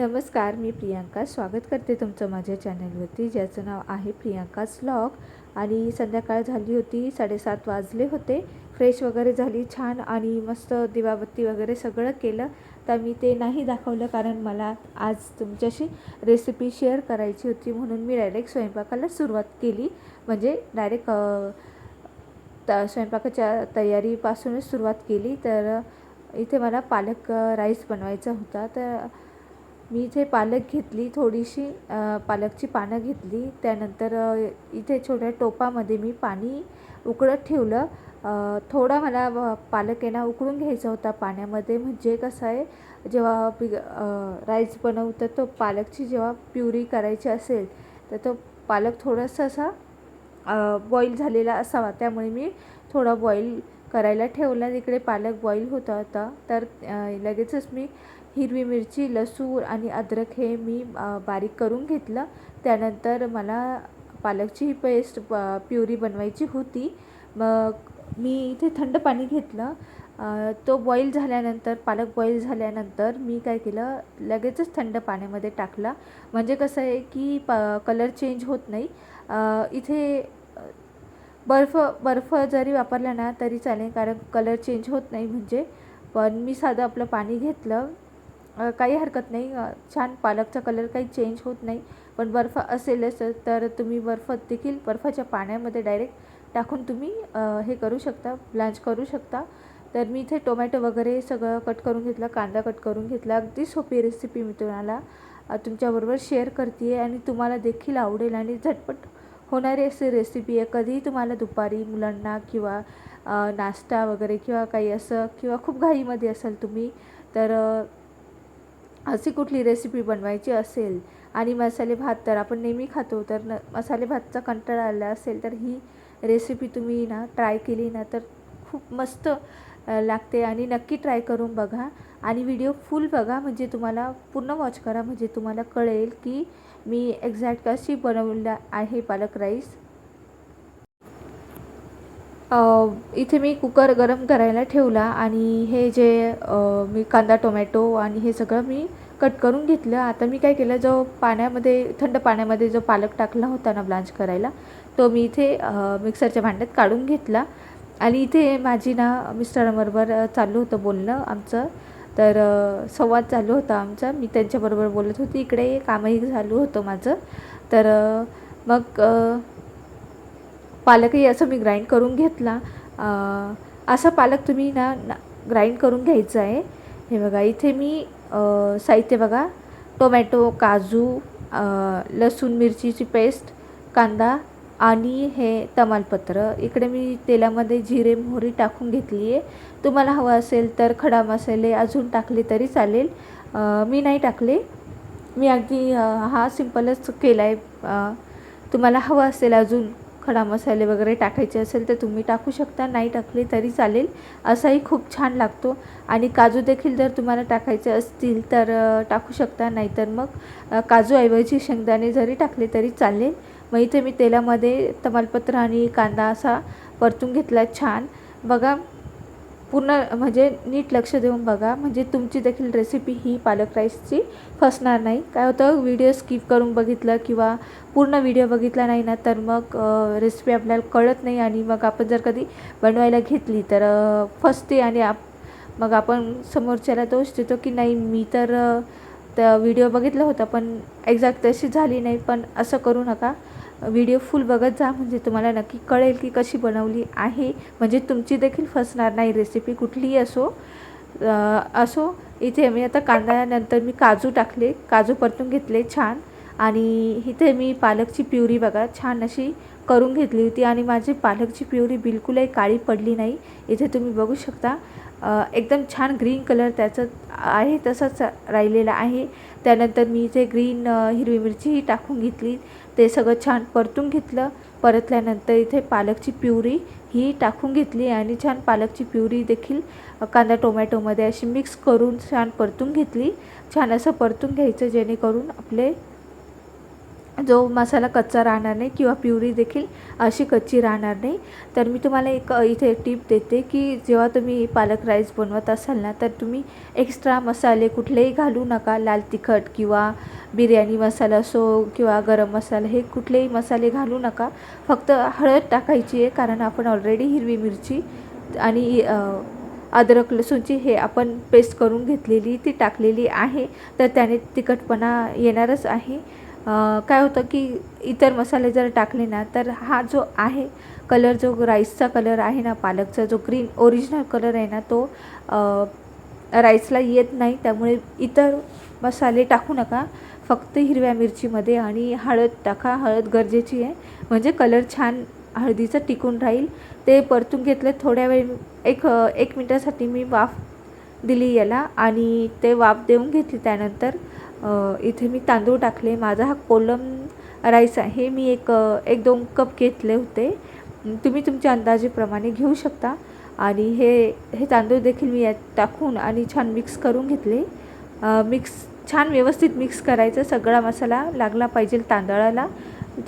नमस्कार मी प्रियांका. स्वागत करते तुमचं माझ्या चॅनलवरती ज्याचं नाव आहे प्रियांका स्लॉग आणि संध्याकाळ झाली होती साडेसात वाजले होते. फ्रेश वगैरे झाली छान आणि मस्त दिवाबत्ती वगैरे सगळं केलं. तर मी ते नाही दाखवलं कारण मला आज तुमच्याशी रेसिपी शेअर करायची होती म्हणून मी डायरेक्ट स्वयंपाकाला सुरुवात केली. म्हणजे डायरेक्ट त स्वयंपाकाच्या तयारीपासूनच सुरुवात केली. तर इथे मला पालक राईस बनवायचा होता. तर मी इथे पालक घेतली थोडीशी पालकची पानं घेतली. त्यानंतर इथे छोट्या टोपामध्ये मी पाणी उकळत ठेवलं. थोडा मला पालक आहे ना उकळून घ्यायचा होता पाण्यामध्ये. म्हणजे कसं आहे जेव्हा पिग राईस बनवतं तो पालकची जेव्हा प्युरी करायची असेल तर तो पालक थोडासा असा बॉईल झालेला असावा. त्यामुळे मी थोडा बॉईल करायला ठेवला. तिकडे पालक बॉईल होता होता. तर लगेचच मी हिरवी मिरची लसूण आणि अद्रक हे मी बारीक करून घेतलं. त्यानंतर मला पालकची ही पेस्ट प्युरी बनवायची होती. मग मी इथे थंड पाणी घेतलं. तो बॉईल झाल्यानंतर पालक बॉईल झाल्यानंतर मी काय केलं लगेचच थंड पाण्यामध्ये टाकला. म्हणजे कसं आहे की प कलर चेंज होत नाही. इथे बर्फ बर्फ जरी वापरला ना तरी चालेल कारण कलर चेंज होत नाही म्हणजे. पण मी साधं आपलं पाणी घेतलं. काही हरकत नाही. छान पालकचा कलर काही चेंज होत नाही. पण बर्फ असेलच तर तुम्ही बर्फ देखील बर्फाच्या पाण्यामध्ये डायरेक्ट टाकून तुम्ही हे करू शकता ब्लांच करू शकता. तर मी इथे टोमॅटो वगैरे सगळं कट करून घेतला कांदा कट करून घेतला. अगदी सोपी रेसिपी मी तुम्हाला तुमच्याबरोबर शेअर करते आहे आणि तुम्हाला देखील आवडेल आणि झटपट होणारी अशी रेसिपी आहे. कधीही तुम्हाला दुपारी मुलांना किंवा नाश्ता वगैरे किंवा काही असं किंवा खूप घाईमध्ये असाल तुम्ही तर अशी कुठली रेसिपी बनवायची असेल आणि मसाले भात तर आपण नेहमी खातो तर न मसाले भातचा कंटाळा आला असेल तर ही रेसिपी तुम्ही ना ट्राय केली ना तर खूप मस्त लागते आणि नक्की ट्राय करून बघा. आणि व्हिडिओ फुल बघा म्हणजे तुम्हाला पूर्ण वॉच करा म्हणजे तुम्हाला कळेल की मी एक्झॅक्ट कशी बनवलं आहे पालक राईस इथे मी कुकर गरम करायला ठेवला आणि हे जे मी कांदा टोमॅटो आणि हे सगळं मी कट करून घेतलं. आता मी काय केलं जो पाण्यामध्ये थंड पाण्यामध्ये जो पालक टाकला होता ना ब्लांच करायला तो मी इथे मिक्सरच्या भांड्यात काढून घेतला. आणि इथे माझी ना मिस्टरांबरोबर चालू होतं बोलणं आमचं. तर संवाद चालू होता आमचा. मी त्यांच्याबरोबर बोलत होती. इकडे कामही चालू होतं माझं. तर मग पालकही असं मी ग्राइंड करून घेतला. असा पालक तुम्ही ना ग्राइंड करून घ्यायचं आहे. हे बघा इथे मी साहित्य बघा. टोमॅटो काजू लसूण मिरचीची पेस्ट कांदा आणि हे तमालपत्र. इकडे मी तेलामध्ये जिरे मोहरी टाकून घेतली आहे. तुम्हाला हवं असेल तर खडा मसाले अजून टाकले तरी चालेल. मी नाही टाकले. मी अगदी हा सिम्पलच केला आहे तुम्हाला हवं असेल अजून खडा मसाले वगैरे टाकायचे असेल तर तुम्ही टाकू शकता. नाही टाकले तरी चालेल. असाही खूप छान लागतो. आणि काजू देखील जर तुम्हाला टाकायचे असतील तर टाकू शकता. नाहीतर मग काजूऐवजी शेंगदाणे जरी टाकले तरी चालेल. मग इथे मी तेलामध्ये तमालपत्र आणि कांदा असा परतून घेतला छान. बघा पूर्ण म्हणजे नीट लक्ष देऊन बघा. म्हणजे तुमची देखील रेसिपी ही पालक राईसची फसणार नाही. काय होतं व्हिडिओ स्किप करून बघितलं किंवा पूर्ण व्हिडिओ बघितला नाही ना तर मग रेसिपी आपल्याला कळत नाही आणि मग आपण जर कधी बनवायला घेतली तर फसते आणि आप मग आपण समोरच्याला दोष देतो की नाही मी तर त्या व्हिडिओ बघितलं होता पण एक्झॅक्ट तशी झाली नाही. पण असं करू नका. व्हिडिओ फुल बघत जा म्हणजे तुम्हाला नक्की कळेल की कशी बनवली आहे. म्हणजे तुमची देखील फसणार नाही रेसिपी कुठलीही असो. असो इथे मी आता कांद्यानंतर मी काजू टाकले. काजू परतून घेतले छान. आणि इथे मी पालकची प्युरी बघा छान अशी करून घेतली होती. आणि माझी पालकची प्युरी बिलकुलही काळी पडली नाही. इथे तुम्ही बघू शकता. एकदम छान ग्रीन कलर त्याचं आहे तसंच राहिलेला आहे. त्यानंतर मी जे ग्रीन हिरवी मिरचीही टाकून घेतली ते सगळं छान परतून घेतलं. परतल्यानंतर इथे पालकची प्युरी ही टाकून घेतली आणि छान पालकची प्युरी देखील कांदा टोमॅटोमध्ये अशी मिक्स करून छान परतून घेतली. छान असं परतून घ्यायचं जेणेकरून आपले जो मसाला कच्चा राहणार नाही किंवा प्युरी देखील अशी कच्ची राहणार नाही. तर मी तुम्हाला एक इथे टिप देते की जेव्हा तुम्ही पालक राईस बनवत असाल ना तर तुम्ही एक्स्ट्रा मसाले कुठलेही घालू नका. लाल तिखट किंवा बिर्याणी मसाला असो किंवा गरम मसाला हे कुठलेही मसाले घालू नका. फक्त हळद टाकायची आहे कारण आपण ऑलरेडी हिरवी मिरची आणि अद्रक लसूणची हे आपण पेस्ट करून घेतलेली ती टाकलेली आहे. तर त्याने तिखटपणा येणारच आहे. काय होतं की इतर मसाले जर टाकले ना तर हा जो आहे कलर जो राईसचा कलर आहे ना पालकचा जो ग्रीन ओरिजिनल कलर आहे ना तो राईसला येत नाही. त्यामुळे इतर मसाले टाकू नका. फक्त हिरव्या मिरचीमध्ये आणि हळद टाका. हळद गरजेची आहे. म्हणजे कलर छान हळदीचं टिकून राहील. ते परतून घेतलं थोड्या वेळ एक एक मिनटासाठी मी वाफ दिली याला आणि ते वाफ देऊन घेतली त्यानंतर इथे मी तांदूळ टाकले. माझा हा कोलम राईस आहे. मी एक एक दोन कप घेतले होते. तुम्ही तुमच्या अंदाजेप्रमाणे घेऊ शकता. आणि हे हे तांदूळ देखील मी यात टाकून आणि छान मिक्स करून घेतले. मिक्स छान व्यवस्थित मिक्स करायचं. सगळा मसाला लागला पाहिजे तांदळाला.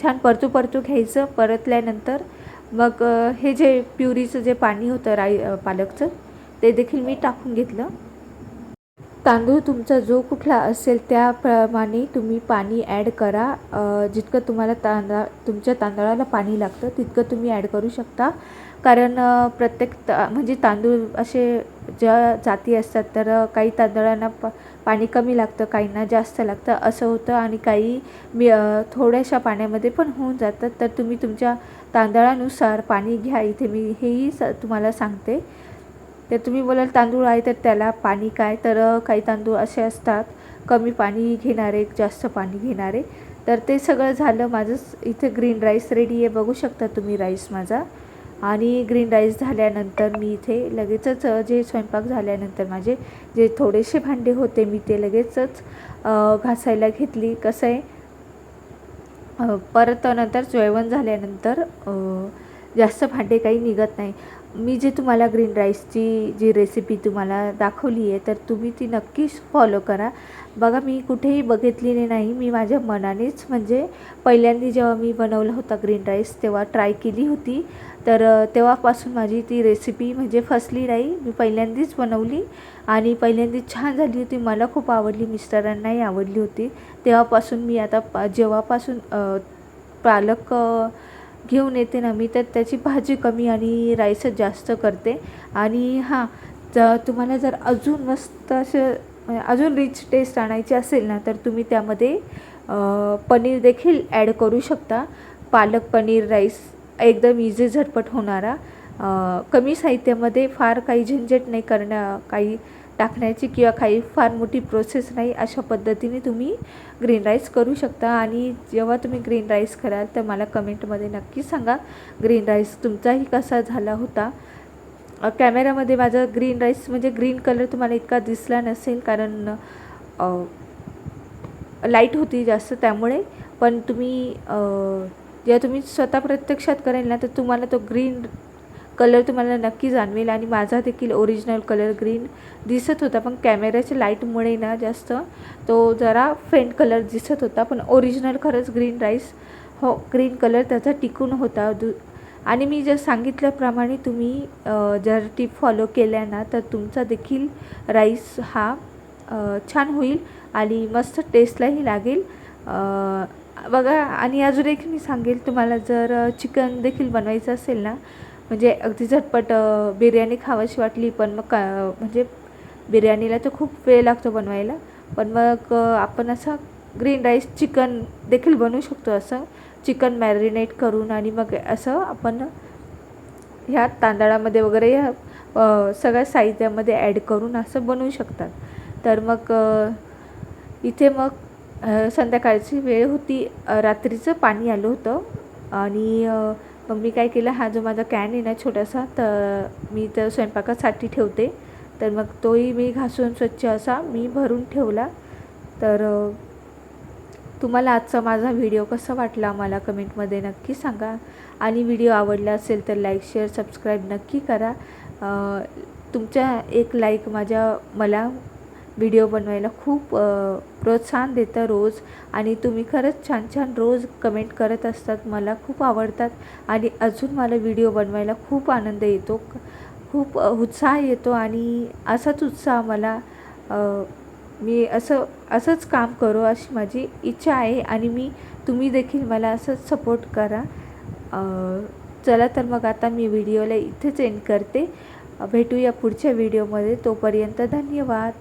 छान परतू परतू घ्यायचं. परतल्यानंतर मग हे जे प्युरीचं जे पाणी होतं राई पालकचं ते देखील मी टाकून घेतलं. तांदूळ तुमचा जो कुठला असेल त्याप्रमाणे तुम्ही पाणी ॲड करा. जितकं तुम्हाला तांदळा तुमच्या तांदळाला पाणी लागतं तितकं तुम्ही ॲड करू शकता. कारण प्रत्येक ता म्हणजे तांदूळ असे ज्या जाती असतात तर काही तांदळांना प पाणी कमी लागतं काहींना जास्त लागतं. असं होतं आणि काही मी थोड्याशा पाण्यामध्ये पण होऊन जातात तर तुम्ही तुमच्या तांदळानुसार पाणी घ्या. इथे मी हेही स तुम्हाला सांगते. तर तुम्ही बोलाल तांदूळ आहे तर त्याला पाणी काय? तर काही तांदूळ असे असतात कमी पाणी घेणारे जास्त पाणी घेणारे. तर ते सगळं झालं माझं इथे ग्रीन राईस रेडी आहे बघू शकता तुम्ही राईस माझा. आणि ग्रीन राईस झाल्यानंतर मी इथे लगेचच जे स्वयंपाक झाल्यानंतर माझे जे थोडेसे भांडे होते मी ते लगेचच घासायला घेतली. कसं आहे? परत नंतर जेवण झाल्यानंतर जास्त भांडे काही निघत नाही. मी जे तुम्हाला ग्रीन राईसची जी रेसिपी तुम्हाला दाखवली आहे तर तुम्ही ती नक्कीच फॉलो करा. बघा मी कुठेही बघितलेली नाही. मी माझ्या मनानेच म्हणजे पहिल्यांदा जेव्हा मी बनवला होता ग्रीन राईस तेव्हा ट्राय केली होती. तर तेव्हापासून माझी ती रेसिपी म्हणजे फसली नाही. मी पहिल्यांदाच बनवली आणि पहिल्यांदाच छान झाली होती. मला खूप आवडली मिस्टरांनाही आवडली होती. तेव्हापासून मी आता जेव्हापासून पालक घेऊन येते ना मी तर त्याची भाजी कमी आणि राईसच जास्त करते. आणि हां तर तुम्हाला जर अजून मस्त असं अजून रिच टेस्ट आणायची असेल ना तर तुम्ही त्यामध्ये पनीर देखील ॲड करू शकता. पालक पनीर राईस एकदम इझी झटपट होणारा. कमी साहित्यामध्ये फार काही झंझट नाही करण्या काही टाकण्याची किंवा काही फार मोठी प्रोसेस नाही अशा पद्धतीने तुम्ही ग्रीन राईस करू शकता. आणि जेव्हा तुम्ही ग्रीन राईस कराल तर मला कमेंटमध्ये नक्की सांगा ग्रीन राईस तुमचाही कसा झाला होता? कॅमेऱ्यामध्ये माझा ग्रीन राईस म्हणजे ग्रीन कलर तुम्हाला इतका दिसला नसेल कारण लाइट होती जास्त त्यामुळे. पण तुम्ही जेव्हा तुम्ही स्वतः प्रत्यक्षात करेल ना तर तुम्हाला तो ग्रीन कलर तुम्हाला नक्की जाणवेल आणि माझा देखील ओरिजिनल कलर ग्रीन दिसत होता पण कॅमेऱ्याच्या लाईटमुळे ना जास्त तो जरा फेंट कलर दिसत होता पण ओरिजिनल खरंच ग्रीन राईस हो ग्रीन कलर त्याचा टिकून होता. दु आणि मी जर सांगितल्याप्रमाणे तुम्ही जर टीप फॉलो केल्या ना तर तुमचा देखील राईस हा छान होईल आणि मस्त टेस्टलाही लागेल. बघा आणि अजून एक मी सांगेल तुम्हाला जर चिकन देखील बनवायचं असेल ना म्हणजे अगदी झटपट बिर्याणी खावाशी वाटली पण मग का म्हणजे बिर्याणीला तर खूप वेळ लागतो बनवायला. पण मग आपण असं ग्रीन राईस चिकन देखील बनवू शकतो असं. चिकन मॅरिनेट करून आणि मग असं आपण ह्या तांदळामध्ये वगैरे ह्या सगळ्या साहित्यामध्ये ॲड करून असं बनवू शकतात. तर मग इथे मग संध्याकाळची वेळ होती. रात्रीचं पाणी आलं होतं. आणि मग मी काय केलं हा जो माझा कॅन आहे ना छोटासा तर मी तर स्वयंपाकासाठी ठेवते. तर मग तोही मी घासून स्वच्छ असा मी भरून ठेवला. तर तुम्हाला आजचा माझा व्हिडिओ कसा वाटला मला कमेंटमध्ये नक्की सांगा. आणि व्हिडिओ आवडला असेल तर लाईक शेअर सबस्क्राईब नक्की करा. तुमच्या एक लाईक माझ्या मला व्हिडिओ बनवायला खूप प्रोत्साहन देतं रोज. आणि तुम्ही खरंच छान छान रोज कमेंट करत असतात. मला खूप आवडतात. आणि अजून मला व्हिडिओ बनवायला खूप आनंद येतो. खूप उत्साह येतो. आणि असाच उत्साह मला मी असं असंच काम करू अशी माझी इच्छा आहे. आणि मी तुम्ही देखील मला असंच सपोर्ट करा. चला तर मग आता मी व्हिडिओला इथेच एंड करते. भेटूया पुढच्या व्हिडिओमध्ये तोपर्यंत धन्यवाद.